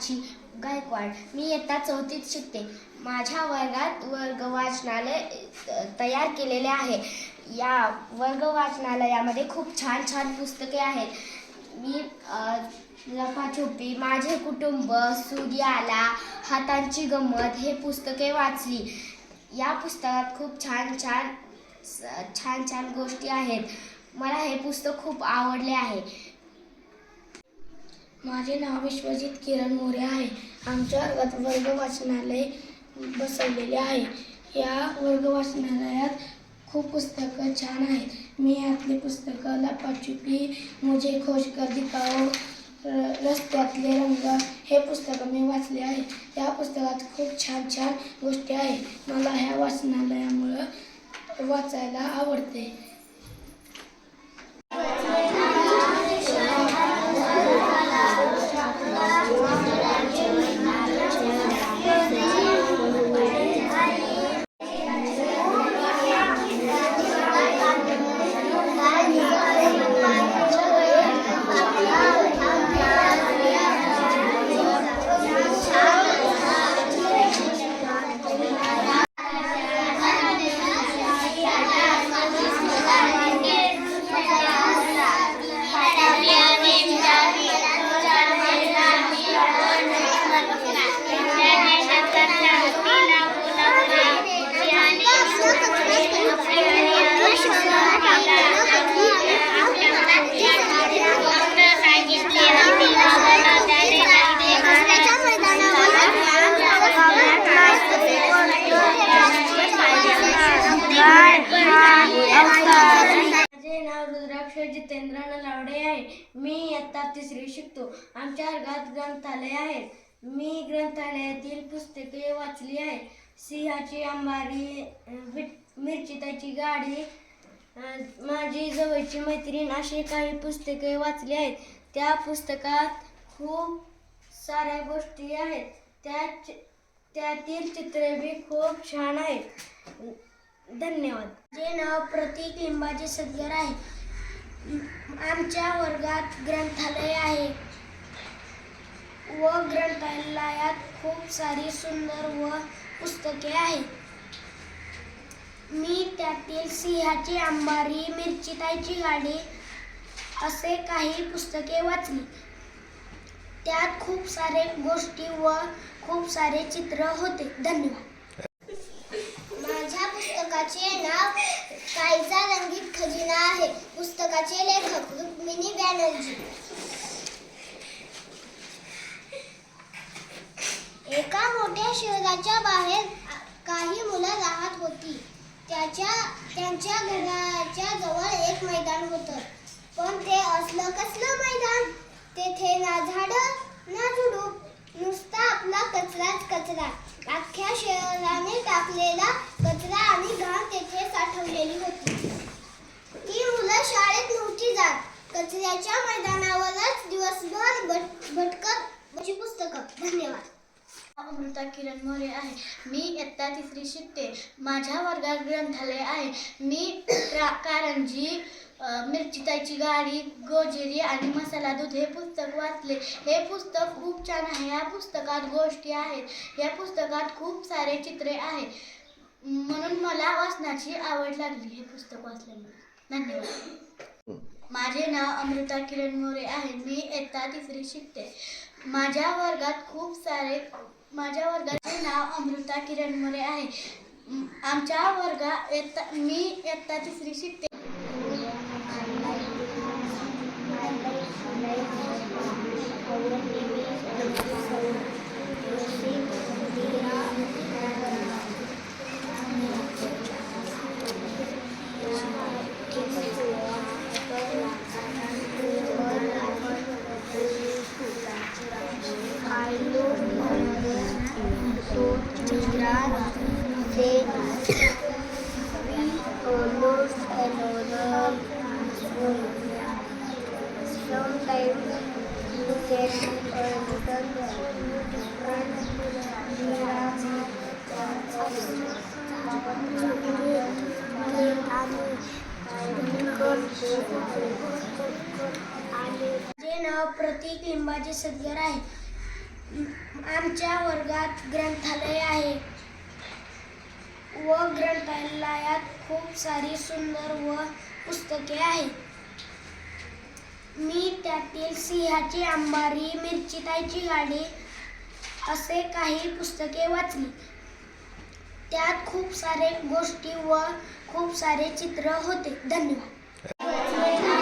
प्राची गायकवाड. मी इयत्ता चौथीत शिकते. माझ्या वर्गात वर्ग वाचनालय तयार केलेले आहे. या वर्ग वाचनालयामध्ये खूप छान छान पुस्तके आहेत. मी लपाछुपी माझे कुटुंब सूर्य आला हातांची गंमत हे पुस्तके वाचली. या पुस्तकात खूप छान छान स- छान छान गोष्टी आहेत. मला हे पुस्तक खूप आवडले आहे. माझे नाव विश्वजित किरण मोरे आहे. आमच्या वर्गात वर्ग वाचनालय बसवलेले आहे. या वर्ग वाचनालयात खूप पुस्तकं छान आहेत. मी यातली पुस्तकं लपाछुपी मुझे खोश कर दिखाओ र- रस्त्यातले रंग हे पुस्तकं मी वाचले आहे. या पुस्तकात खूप छान छान गोष्टी आहेत. मला ह्या वाचनालयामुळं वाचायला आवडते. इयत्ता शिकतो. आमच्या वर्गात ग्रंथालय आहे मी ग्रंथालयातील पुस्तके वाचली आहे सिंहाची अंबारी मिरचिताची गाडी माझी जवळची मैत्रीण अशी काही पुस्तके वाचली आहेत. त्या पुस्तकात खूप साऱ्या गोष्टी आहेत. त्या चि- त्यातील चित्रे बी खूप छान आहेत. धन्यवाद. जे नाव प्रतीक लिंबाचे सदगर आहे. आमच्या वर्गात ग्रंथालय आहे. व ग्रंथालयात खूप सारी सुंदर व पुस्तके आहेत. मी त्यातील सिंहाची आंबारी मिरचीताईची गाडी असे काही पुस्तके वाचली. त्यात खूप सारे गोष्टी व खूप सारे चित्र होते. धन्यवाद. माझ्या पुस्तकाचे नाव कायचा रंगी खजिना आहे. पुस्तकाचे लेखक रुक्मिणी बॅनर्जी. एका मोठ्या शहराच्या बाहेर काही मुलं राहत होती. त्याच्या त्यांच्या घराच्या जवळ एक मैदान होतं. पण ते असलं कसलं मैदान? तेथे ना झाड ना झुडूप. नुसता आपला कचराच कचरा. अख्ख्या शहराने टाकलेला कचरा आणि घाण तेथे साठवलेली होती. ती मुलं शाळेत नव्हती जात. कचऱ्याच्या मैदानावरच दिवसभर भट भटकत बशी पुस्तकं. धन्यवाद. अमृता किरण मोरे आहे. मी इयत्ता तिसरी शिकते. माझ्या वर्गात ग्रंथालय आहे. मी रा- कारंजी मिरची मिरचिताची गाडी गोजेरी आणि मसाला दूध हे पुस्तक वाचले. हे पुस्तक खूप छान आहे. या पुस्तकात गोष्टी आहेत. या पुस्तकात खूप सारे चित्रे आहेत. म्हणून मला वाचनाची आवड लागली हे पुस्तक वाचल्यामुळे. धन्यवाद. माझे नाव अमृता किरण मोरे आहे. मी इयत्ता तिसरी शिकते. माझ्या वर्गात खूप सारे माझ्या वर्गाचे नाव अमृता किरण मोरे आहे. आमच्या वर्गात इयत्ता मी इयत्ता तिसरी शिकते. Sometimes you get a little माझे नाव प्रतीक लिंबाचे सदगर आहे आमच्या वर्गात ग्रंथालय आहे. व ग्रंथालयात खूप सारी सुंदर व पुस्तके आहेत. मी त्यातील सिंहाची अंबारी मिरचीताईची गाडी असे काही पुस्तके वाचली. त्यात खूप सारे गोष्टी व खूप सारे चित्र होते. धन्यवाद.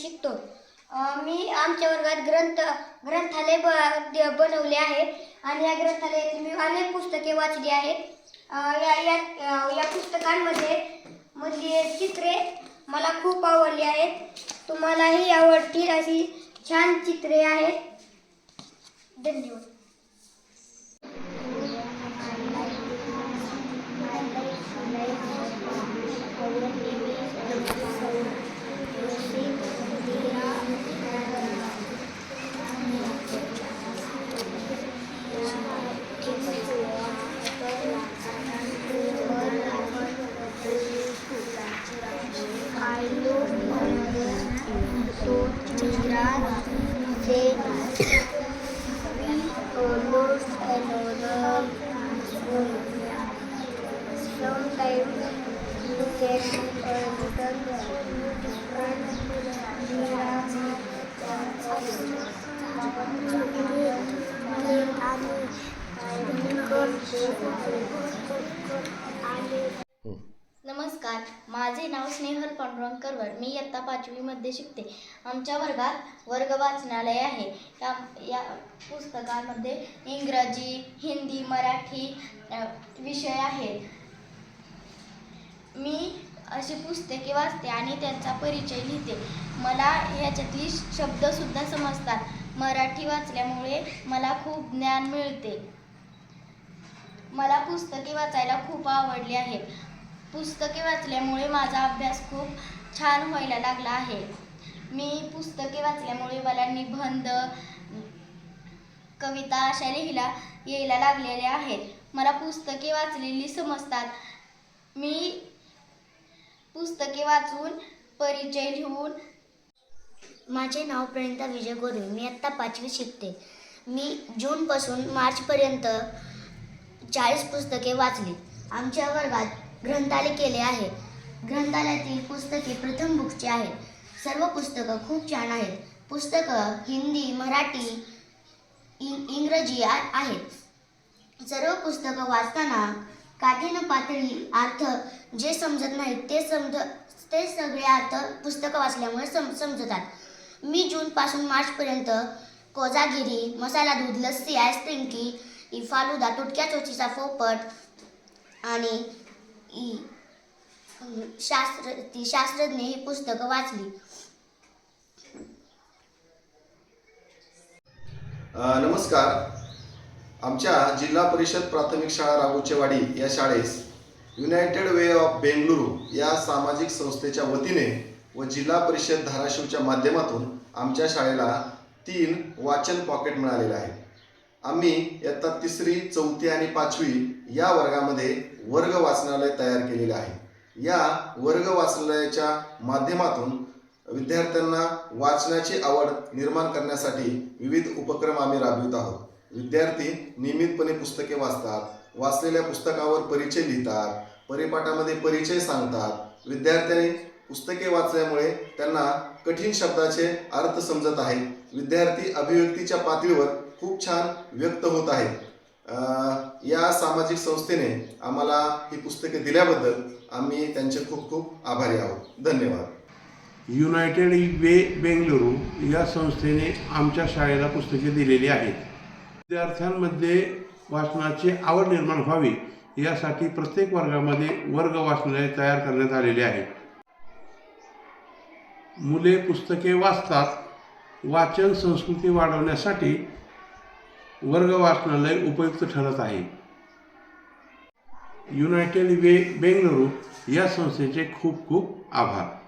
शिकतो. मी आमच्या वर्गात ग्रंथ ग्रंथालय ब बनवले आहे आणि या ग्रंथालयातील मी अनेक पुस्तके वाचली आहेत. या या या पुस्तकांमध्ये मधली चित्रे मला खूप आवडली आहेत. तुम्हालाही आवडतील अशी छान चित्रे आहेत. धन्यवाद. नमस्कार माझे नाव स्नेहल पांडुरंगकरवर मी इयत्ता पाचवीमध्ये शिकते. आमच्या वर्गात वर्ग वाचनालय आहे. या या पुस्तकामध्ये इंग्रजी हिंदी मराठी विषय आहेत. मी अशी पुस्तके वाचते आणि त्यांचा परिचय लिहिते. मला ह्याच्यातली शब्दसुद्धा समजतात. मराठी वाचल्यामुळे मला खूप ज्ञान मिळते. मला पुस्तके वाचायला खूप आवडली आहे. पुस्तके वाचल्यामुळे माझा अभ्यास खूप छान व्हायला लागला आहे. मी पुस्तके वाचल्यामुळे मला निबंध कविता अशा लिहिला यायला लागलेल्या आहेत. मला पुस्तके वाचलेली समजतात. मी पुस्तके वाचून परिचय लिहून. माझे नाव प्रणिता विजय गोरे मी आत्ता पाचवी शिकते. मी जूनपासून मार्चपर्यंत चाळीस पुस्तके वाचली. आमच्या वर्गात ग्रंथालय केले आहे. ग्रंथालयातील पुस्तके प्रथम बुकची आहेत. सर्व पुस्तकं खूप छान आहेत. पुस्तकं हिंदी मराठी इंग्रजी आहेत. सर्व पुस्तकं वाचताना काठीनं पातळी अर्थ जे समजत नाहीत ते समज ते सगळे अर्थ पुस्तकं वाचल्यामुळे सम समजतात. मी जूनपासून मार्चपर्यंत कोजागिरी मसाला दूध लस्सी आईस्क्रीम की फालुदा तुटक्या चोचीचा फोपट आणि शास्त्र ती शास्त्रज्ञ ही पुस्तकं वाचली. नमस्कार. आमच्या जिल्हा परिषद प्राथमिक शाळा राघोचेवाडी या शाळेस युनायटेड वे ऑफ बेंगलुरू या सामाजिक संस्थेच्या वतीने व जिल्हा परिषद धाराशिवच्या माध्यमातून आमच्या शाळेला तीन वाचन पॉकेट मिळालेले आहे आम्ही इयत्ता तिसरी चौथी आणि पाचवी या वर्गामध्ये वर्ग वाचनालय तयार केलेले आहे. या वर्ग वाचनालयाच्या माध्यमातून विद्यार्थ्यांना वाचनाची आवड निर्माण करण्यासाठी विविध उपक्रम आम्ही राबवित आहोत. विद्यार्थी नियमितपणे पुस्तके वाचतात वाचलेल्या पुस्तकावर परिचय लिहितात परिपाठामध्ये परिचय सांगतात. विद्यार्थ्यांनी पुस्तके वाचल्यामुळे त्यांना कठीण शब्दाचे अर्थ समजत आहेत विद्यार्थी अभिव्यक्तीच्या पातळीवर खूप छान व्यक्त होत आहेत या सामाजिक संस्थेने आम्हाला ही पुस्तके दिल्याबद्दल आम्ही त्यांचे खूप खूप आभारी आहोत. धन्यवाद. युनायटेड वे बेंगलुरू या संस्थेने आमच्या शाळेला पुस्तके दिलेली आहेत. विद्यार्थ्यांमध्ये वाचनाची आवड निर्माण व्हावी यासाठी प्रत्येक वर्गामध्ये वर्ग वाचनालय तयार करण्यात आलेले आहे. मुले पुस्तके वाचतात वाचन संस्कृती वाढवण्यासाठी वर्ग वाचनालय उपयुक्त ठरत आहे. युनायटेड वे बेंगलुरू या संस्थेचे खूप खूप आभार.